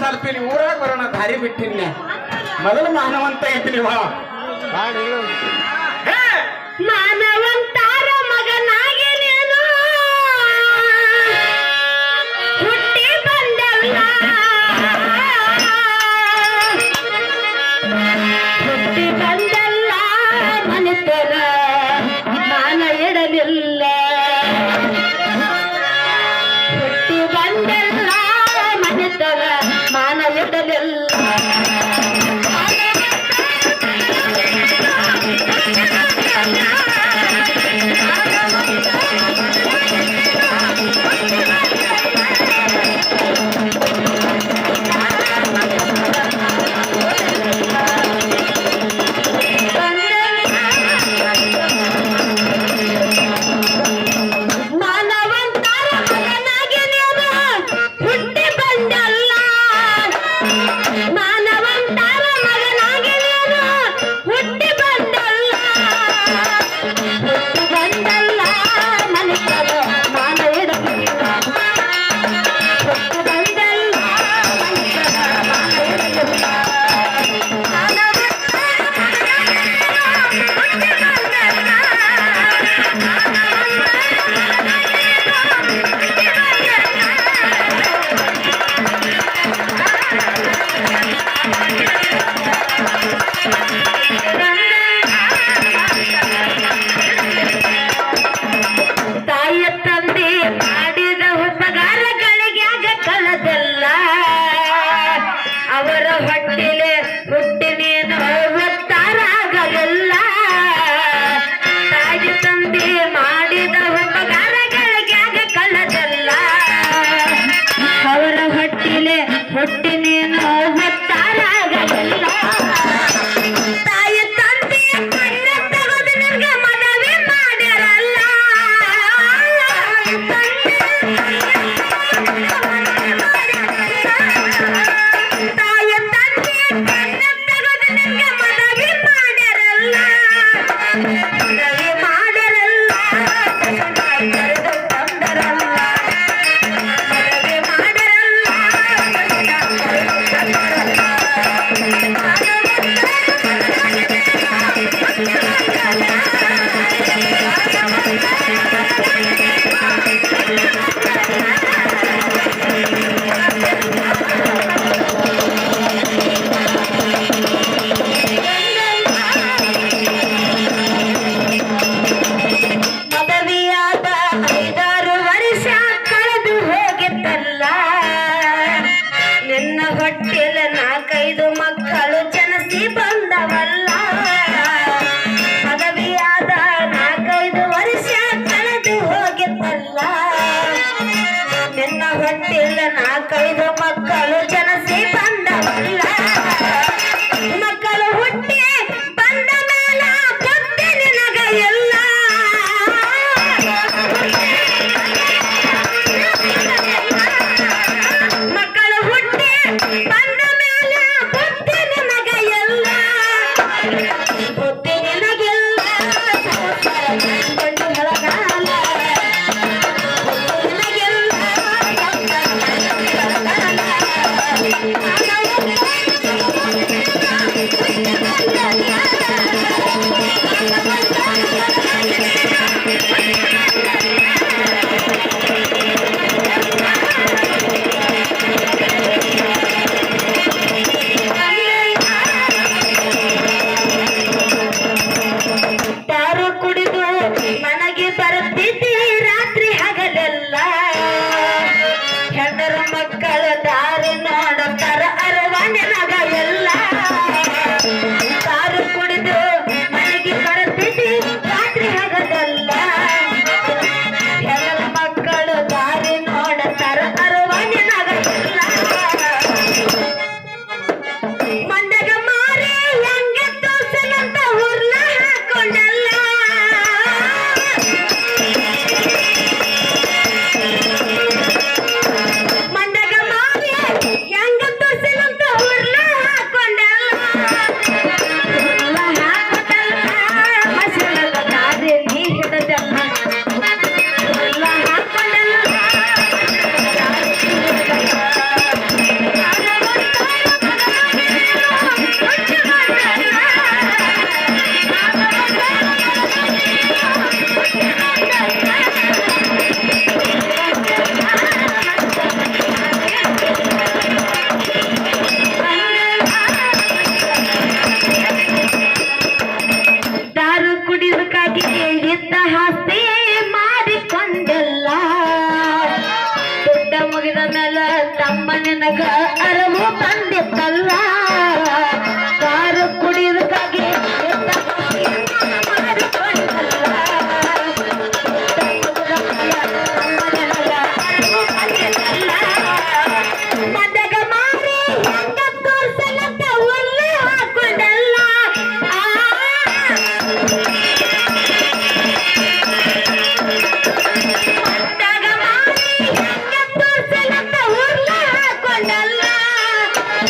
ಸ್ವಲ್ಪ ಇಲ್ಲಿ ಊರಾಗ ಬರೋಣ ದಾರಿ ಬಿಟ್ಟಿನ ಮೊದಲು ಮಾನವಂತ ಐತಿ ನೀವ ಮಾನವಂತ ಅವರ ಹೊಟ್ಟಿಲೆ ಮುದ್ದ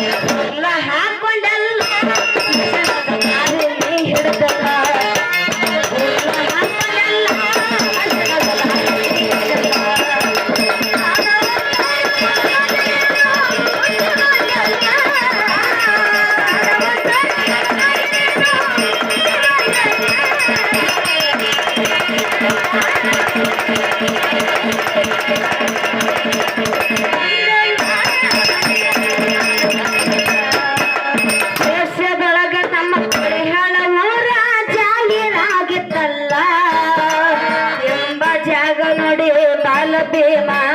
Yeah. my